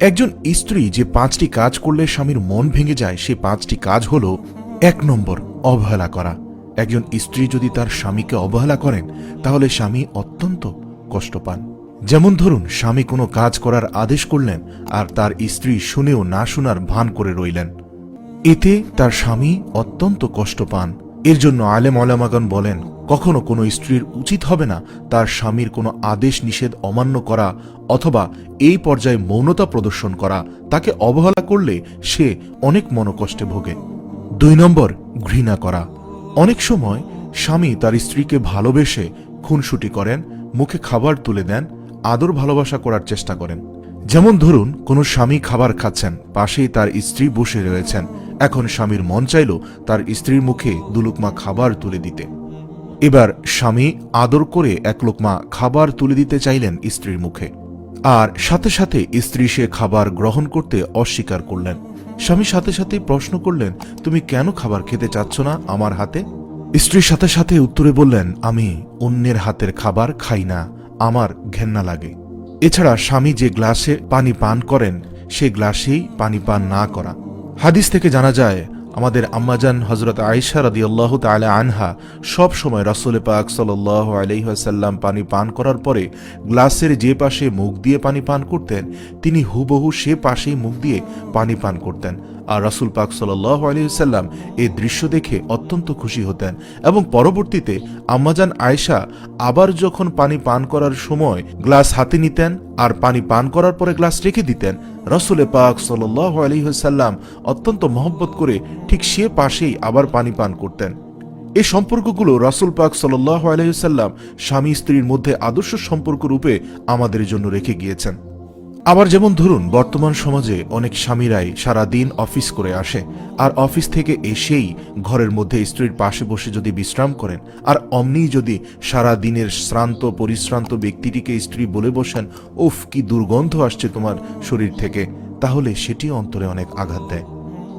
একজন স্ত্রী যে পাঁচটি কাজ করলে স্বামীর মন ভেঙে যায়, সে পাঁচটি কাজ হল এক নম্বর অবহেলা করা। একজন স্ত্রী যদি তার স্বামীকে অবহেলা করেন, তাহলে স্বামী অত্যন্ত কষ্ট পান। যেমন ধরুন, স্বামী কোনো কাজ করার আদেশ করলেন আর তার স্ত্রী শুনেও না শোনার ভান করে রইলেন। এতে তার স্বামী অত্যন্ত কষ্ট পান। এর জন্য আলেম আলামাগন বলেন কখনো কোনো স্ত্রীর উচিত হবে না তার স্বামীর কোনো আদেশ নিষেধ অমান্য করা অথবা এই পর্যায়ে মৌনতা প্রদর্শন করা, তাকে অবহেলা করলে সে অনেক মনকষ্টে ভোগে। দুই নম্বর, ঘৃণা করা। অনেক সময় স্বামী তার স্ত্রীকে ভালোবেসে খুনসুটি করেন, মুখে খাবার তুলে দেন, আদর ভালোবাসা করার চেষ্টা করেন। যেমন ধরুন, কোনো স্বামী খাবার খাচ্ছেন, পাশেই তার স্ত্রী বসে রয়েছেন। এখন স্বামীর মন চাইল তার স্ত্রীর মুখে দুলুকমা খাবার তুলে দিতে। এবার স্বামী আদর করে এক লোকমা খাবার তুলে দিতে চাইলেন স্ত্রীর মুখে। আর সাথে সাথে স্ত্রী সে খাবার গ্রহণ করতে অস্বীকার করলেন। স্বামী সাথে সাথে প্রশ্ন করলেন, তুমি কেন খাবার খেতে চাচ্ছ না আমার হাতে? স্ত্রীর সাথে সাথে উত্তরে বললেন, আমি অন্যের হাতের খাবার খাই না, আমার ঘেন্না লাগে। এছাড়া স্বামী যে গ্লাসে পানি পান করেন, সে গ্লাসেই পানি পান না করা। হাদিস থেকে জানা যায় আমাদের আম্মাজান হজরত আয়েশা রাদি আল্লাহ তালা আনহা সব সময় রাসুলে পাক সাল্লাহ আলহিহাসাল্লাম পানি পান করার পরে গ্লাসের যে পাশে মুখ দিয়ে পানি পান করতেন, তিনি হুবহু সে পাশেই মুখ দিয়ে পানি পান করতেন। আর রাসুল পাক সাল আলহিসাল্লাম এই দৃশ্য দেখে অত্যন্ত খুশি হতেন এবং পরবর্তীতে আম্মাজান আয়েশা আবার যখন পানি পান করার সময় গ্লাস হাতে নিতেন আর পানি পান করার পরে গ্লাস রেখে দিতেন, রসুলে পাক সাল আলহিহাল্লাম অত্যন্ত মহব্বত করে ঠিক সে পাশেই আবার পানি পান করতেন। এই সম্পর্কগুলো রাসুল পাক সাল্লাহ আলহিসাল্লাম স্বামী স্ত্রীর মধ্যে আদর্শ সম্পর্ক রূপে আমাদের জন্য রেখে গিয়েছেন। আবার যেমন ধরুন, বর্তমান সমাজে অনেক স্বামীরাই সারা দিন অফিস করে আসে, আর অফিস থেকে এসেই ঘরের মধ্যে স্ত্রীর পাশে বসে যদি বিশ্রাম করেন, আর অমনি যদি সারা দিনের শ্রান্ত, পরিশ্রান্ত ব্যক্তিটিকে স্ত্রী বলে বসেন, উফ, কি দুর্গন্ধ আসছে তোমার শরীর থেকে, তাহলে সেটি অন্তরে অনেক আঘাত দেয়।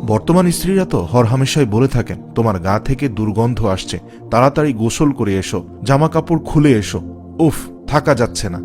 বর্তমান স্ত্রীরা তো হরহামেশাই বলে থাকেন, তোমার গা থেকে দুর্গন্ধ আসছে, তাড়াতাড়ি গোসল করে এসো জামা কাপড় খুলে এসো। উফ, থাকা যাচ্ছে না।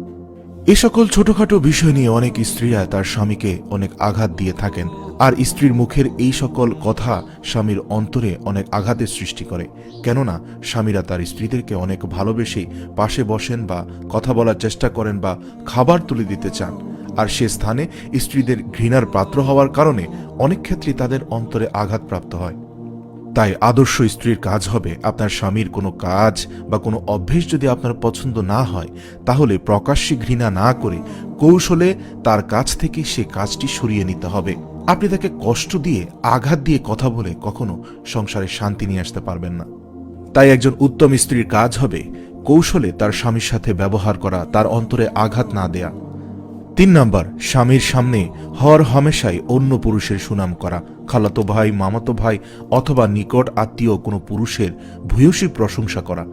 এ সকল ছোটখাটো বিষয় নিয়ে অনেক স্ত্রীরা তার স্বামীকে অনেক আঘাত দিয়ে থাকেন, আর স্ত্রীর মুখের এই সকল কথা স্বামীর অন্তরে অনেক আঘাতের সৃষ্টি করে। কেননা, স্বামীরা তার স্ত্রীদেরকে অনেক ভালোবেসে পাশে বসেন বা কথা বলার চেষ্টা করেন বা খাবার তুলে দিতে চান। আর সে স্থানে স্ত্রীদের ঘৃণার পাত্র হওয়ার কারণে অনেক ক্ষেত্রে তাদের অন্তরে আঘাতপ্রাপ্ত হয়। তাই আদর্শ স্ত্রীর কাজ হবে আপনার স্বামীর কোনো কাজ বা কোনো অভ্যেস যদি আপনার পছন্দ না হয়, তাহলে প্রকাশ্যে ঘৃণা না করে কৌশলে তার কাছ থেকে সে কাজটি সরিয়ে নিতে হবে। আপনি তাকে কষ্ট দিয়ে, আঘাত দিয়ে কথা বলে কখনো সংসারে শান্তি নিয়ে আসতে পারবেন না। তাই একজন উত্তম স্ত্রীর কাজ হবে কৌশলে তার স্বামীর সাথে ব্যবহার করা, তার অন্তরে আঘাত না দেয়া। তিন নাম্বার, স্বামীর সামনে হর হামেশাই অন্য পুরুষের সুনাম করা। খালাতো ভাই, মামাতো ভাই অথবা নিকট আত্মীয় কোনো পুরুষের ভূয়সী প্রশংসা করা।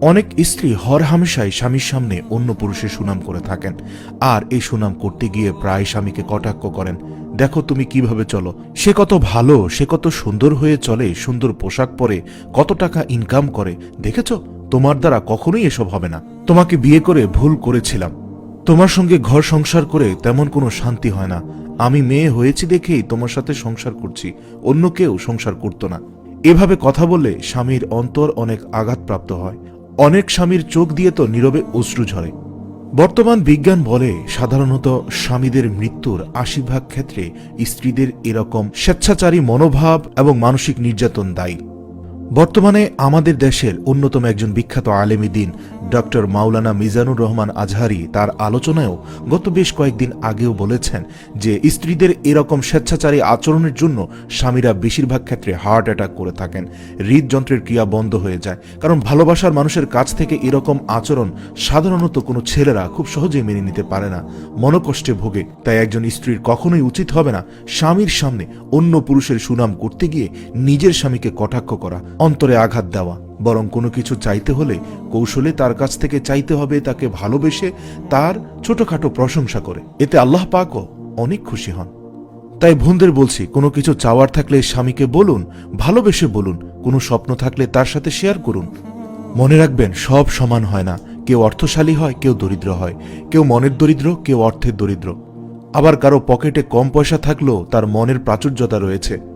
অনেক স্ত্রী হর হামেশাই স্বামীর সামনে অন্য পুরুষের সুনাম করে থাকেন। আর এই সুনাম করতে গিয়ে প্রায় স্বামীকে কটাক্ষ করেন, দেখো তুমি কীভাবে চলো? সে কত ভালো, সে কত সুন্দর হয়ে চলে, সুন্দর পোশাক পরে, কত টাকা ইনকাম করে। দেখেছ? তোমার দ্বারা কখনোই এসব হবে না। তোমাকে বিয়ে করে ভুল করেছিলাম। তোমার সঙ্গে ঘর সংসার করে তেমন কোনো শান্তি হয় না। আমি মেয়ে হয়েছি দেখেই তোমার সাথে সংসার করছি, অন্য কেউ সংসার করতো না। এভাবে কথা বললে স্বামীর অন্তর অনেক আঘাতপ্রাপ্ত হয়। অনেক স্বামীর চোখ দিয়ে তো নীরবে অশ্রু ঝরে। বর্তমান বিজ্ঞান বলে সাধারণত স্বামীদের মৃত্যুর আশি ভাগ ক্ষেত্রে স্ত্রীদের এরকম স্বেচ্ছাচারী মনোভাব এবং মানসিক নির্যাতন দায়ী। বর্তমানে আমাদের দেশের অন্যতম একজন বিখ্যাত আলেমী দিন ডক্টর মাওলানা মিজানুর রহমান আজহারি তার আলোচনায়ও গত বেশ কয়েকদিন আগেও বলেছেন যে স্ত্রীদের এরকম স্বেচ্ছাচারী আচরণের জন্য স্বামীরা বেশিরভাগ ক্ষেত্রে হার্ট অ্যাটাক করে থাকেন, হৃদযন্ত্রের ক্রিয়া বন্ধ হয়ে যায়। কারণ ভালোবাসার মানুষের কাছ থেকে এরকম আচরণ সাধারণত কোনো ছেলেরা খুব সহজেই মেনে নিতে পারে না। মনকষ্টে ভোগে, তাই একজন স্ত্রীর কখনোই উচিত হবে না স্বামীর সামনে অন্য পুরুষের সুনাম করতে গিয়ে নিজের স্বামীকে কটাক্ষ করা। অন্তরে আঘাত দেওয়া। বরং কোনো কিছু চাইতে হলে কৌশলে তার কাছ থেকে চাইতে হবে, তাকে ভালোবেসে তার ছোটখাটো প্রশংসা করে। এতে আল্লাহ পাকও অনেক খুশি হন। তাই বোনদের বলছি, কোনো কিছু চাওয়ার থাকলে স্বামীকে বলুন, ভালোবেসে বলুন, কোনো স্বপ্ন থাকলে তার সাথে শেয়ার করুন। মনে রাখবেন, সব সমান হয় না। কেউ অর্থশালী হয়, কেউ দরিদ্র হয়। কেউ মনের দরিদ্র, কেউ অর্থের দরিদ্র। আবার কারও পকেটে কম পয়সা থাকলেও তার মনের প্রাচুর্যতা রয়েছে।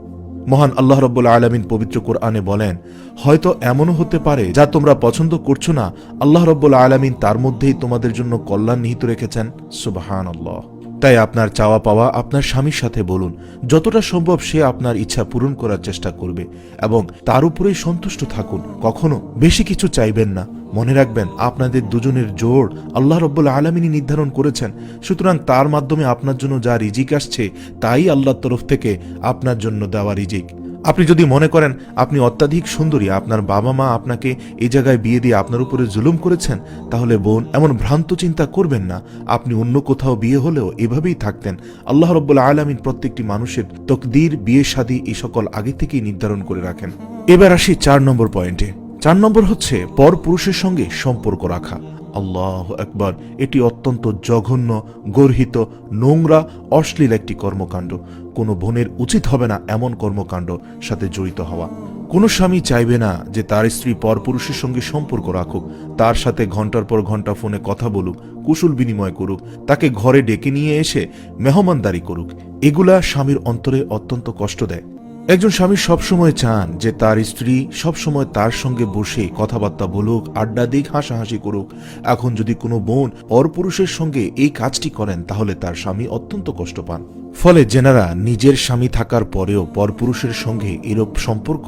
মহান আল্লাহ রব্বুল আলমিন পবিত্র কোরআনে বলেন, হয়তো এমনও হতে পারে যা তোমরা পছন্দ করছ না, আল্লাহ রব্বুল আলমিন তার মধ্যেই তোমাদের জন্য কল্যাণ নিহিত রেখেছেন। সুবাহান আল্লাহ তাই আপনার চাওয়া পাওয়া আপনার স্বামীর সাথে বলুন, যতটা সম্ভব সে আপনার ইচ্ছা পূরণ করার চেষ্টা করবে এবং তার উপরেই সন্তুষ্ট থাকুন। কখনো বেশি কিছু চাইবেন না। মনে রাখবেন, আপনাদের দুজনের জোর আল্লাহ রব্বুল আলমিনী নির্ধারণ করেছেন। সুতরাং তার মাধ্যমে আপনার জন্য যা রিজিক আসছে, তাই আল্লাহর তরফ থেকে আপনার জন্য দেওয়া রিজিক। আপনি যদি মনে করেন আপনি অত্যাধিক সুন্দরী, আপনার বাবা মা আপনাকে এই জায়গায় বিয়ে দিয়ে আপনার উপরে জুলুম করেছেন, তাহলে বোন, এমন ভ্রান্ত চিন্তা করবেন না। আপনি অন্য কোথাও বিয়ে হলেও এভাবেই থাকতেন। আল্লাহ রব্বুল আলমিন প্রত্যেকটি মানুষের তকদির, বিয়ে শাদী এই সকল আগে থেকেই নির্ধারণ করে রাখেন। এবার আসি চার নম্বর পয়েন্টে। চার নম্বর হচ্ছে পর পুরুষের সঙ্গে সম্পর্ক রাখা। আল্লাহ একবার এটি অত্যন্ত জঘন্য, গর্হিত, নোংরা, অশ্লীল একটি কর্মকাণ্ড। কোনো বোনের উচিত হবে না এমন কর্মকাণ্ড সাথে জড়িত হওয়া। কোনো স্বামী চাইবে না যে তার স্ত্রী পরপুরুষের সঙ্গে সম্পর্ক রাখুক। তার সাথে ঘণ্টার পর ঘণ্টা ফোনে কথা বলুক, কুশল বিনিময় করুক, তাকে ঘরে ডেকে নিয়ে এসে মেহমানদারি করুক। এগুলা স্বামীর অন্তরে অত্যন্ত কষ্ট দেয়। একজন স্বামী সবসময় চান যে তার স্ত্রী সবসময় তার সঙ্গে বসে কথাবার্তা বলুক, আড্ডা দিক, হাসাহাসি করুক। এখন যদি কোনো বোন পরপুরুষের সঙ্গে এই কাজটি করেন, তাহলে তার স্বামী অত্যন্ত কষ্ট পান। ফলে জেনারা নিজের স্বামী থাকার পরেও পরপুরুষের সঙ্গে এরূপ সম্পর্ক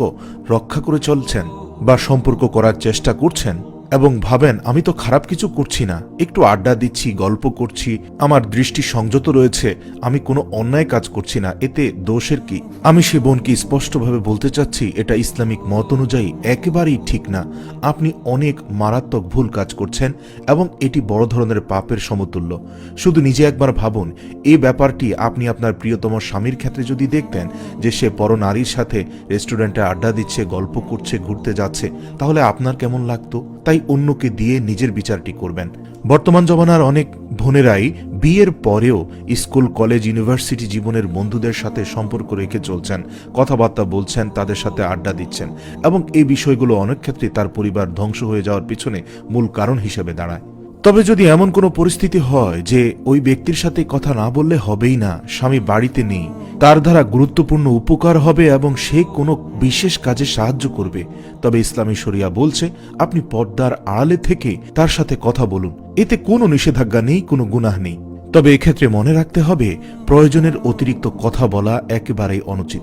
রক্ষা করে চলছেন বা সম্পর্ক করার চেষ্টা করছেন এবং ভাবেন, আমি তো খারাপ কিছু করছি না। একটু আড্ডা দিচ্ছি, গল্প করছি। আমার দৃষ্টি সংযত রয়েছে। আমি কোনো অন্যায় কাজ করছি না। এতে দোষের কি? আমি সে বোনকে স্পষ্টভাবে বলতে চাচ্ছি, এটা ইসলামিক মত অনুযায়ী একেবারেই ঠিক না। আপনি অনেক মারাত্মক ভুল কাজ করছেন এবং এটি বড় ধরনের পাপের সমতুল্য। শুধু নিজে একবার ভাবুন এই ব্যাপারটি আপনি আপনার প্রিয়তম স্বামীর ক্ষেত্রে যদি দেখতেন যে সে পর নারীর সাথে রেস্টুরেন্টে আড্ডা দিচ্ছে, গল্প করছে, ঘুরতে যাচ্ছে, তাহলে আপনার কেমন লাগতো? তাই অন্যকে দিয়ে নিজের বিচারটি করবেন। বর্তমান জমানার অনেক বোনেরাই বিয়ের পরেও স্কুল, কলেজ, ইউনিভার্সিটি জীবনের বন্ধুদের সাথে সম্পর্ক রেখে চলছেন। কথাবার্তা বলছেন, তাদের সাথে আড্ডা দিচ্ছেন এবং এই বিষয়গুলো অনেক ক্ষেত্রে তার পরিবার ধ্বংস হয়ে যাওয়ার পিছনে মূল কারণ হিসেবে দাঁড়ায়। তবে যদি এমন কোনো পরিস্থিতি হয় যে ওই ব্যক্তির সাথে কথা না বললে হবেই না, স্বামী বাড়িতে নেই, তার দ্বারা গুরুত্বপূর্ণ উপকার হবে এবং সে কোনো বিশেষ কাজে সাহায্য করবে, তবে ইসলামী শরিয়া বলছে, আপনি পর্দার আড়ালে থেকে তার সাথে কথা বলুন, এতে কোনো নিষেধাজ্ঞা নেই, কোনো গুনাহ নেই। তবে এক্ষেত্রে মনে রাখতে হবে, প্রয়োজনের অতিরিক্ত কথা বলা একেবারেই অনুচিত।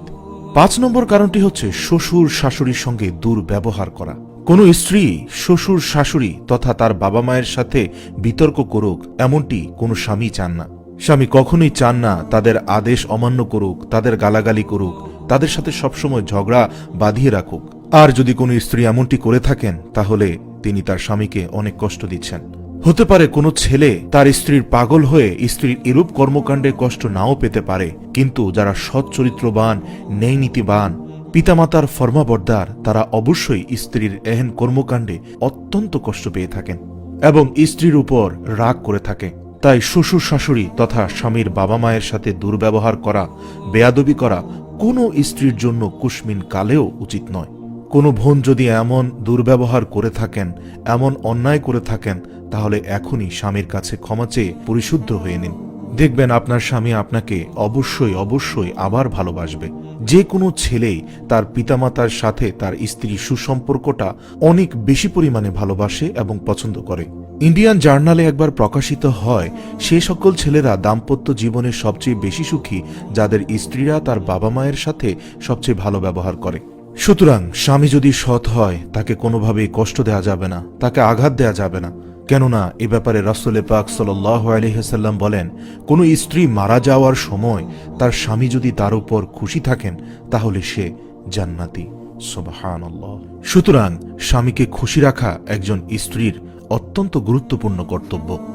পাঁচ নম্বর কারণটি হচ্ছে শ্বশুর শাশুড়ির সঙ্গে দুর্ব্যবহার করা। কোনো স্ত্রী, শ্বশুর, শাশুড়ি তথা তার বাবা মায়ের সাথে বিতর্ক করুক, এমনটি কোনো স্বামী চান না। স্বামী কখনোই চান না তাদের আদেশ অমান্য করুক, তাদের গালাগালি করুক, তাদের সাথে সবসময় ঝগড়া বাঁধিয়ে রাখুক। আর যদি কোনো স্ত্রী এমনটি করে থাকেন, তাহলে তিনি তার স্বামীকে অনেক কষ্ট দিচ্ছেন। হতে পারে কোনো ছেলে তার স্ত্রীর পাগল হয়ে স্ত্রীর এরূপ কর্মকাণ্ডে কষ্ট নাও পেতে পারে, কিন্তু যারা সৎ চরিত্রবান ন্যায় নীতিবান পিতামাতার ফর্মাবর্দার তারা অবশ্যই স্ত্রীর এহেন কর্মকাণ্ডে অত্যন্ত কষ্ট পেয়ে থাকেন এবং স্ত্রীর উপর রাগ করে থাকে। তাই শ্বশুর শাশুড়ি তথা স্বামীর বাবা মায়ের সাথে দুর্ব্যবহার করা, বেয়াদবি করা কোনো স্ত্রীর জন্য কুসমিন কালেও উচিত নয়। কোনো বোন যদি এমন দুর্ব্যবহার করে থাকেন, এমন অন্যায় করে থাকেন, তাহলে এখনই স্বামীর কাছে ক্ষমা চেয়ে পরিশুদ্ধ হয়ে নিন। দেখবেন আপনার স্বামী আপনাকে অবশ্যই অবশ্যই আবার ভালোবাসবে। যে কোনো ছেলেই তার পিতামাতার সাথে তার স্ত্রীর সুসম্পর্কটা অনেক বেশি পরিমাণে ভালোবাসে এবং পছন্দ করে। ইন্ডিয়ান জার্নালে একবার প্রকাশিত হয়, সে সকল ছেলেরা দাম্পত্য জীবনে সবচেয়ে বেশি সুখী যাদের স্ত্রীরা তার বাবা মায়ের সাথে সবচেয়ে ভালো ব্যবহার করে। সুতরাং স্বামী যদি সৎ হয়, তাকে কোনোভাবেই কষ্ট দেওয়া যাবে না, তাকে আঘাত দেওয়া যাবে না। কেননা এ ব্যাপারে রাসুলে পাক সাল্লাহ আলহিহাল্লাম বলেন, কোনো স্ত্রী মারা যাওয়ার সময় তার স্বামী যদি তার উপর খুশি থাকেন, তাহলে সে জান্নাতি। সুতরাং স্বামীকে খুশি রাখা একজন স্ত্রীর অত্যন্ত গুরুত্বপূর্ণ কর্তব্য।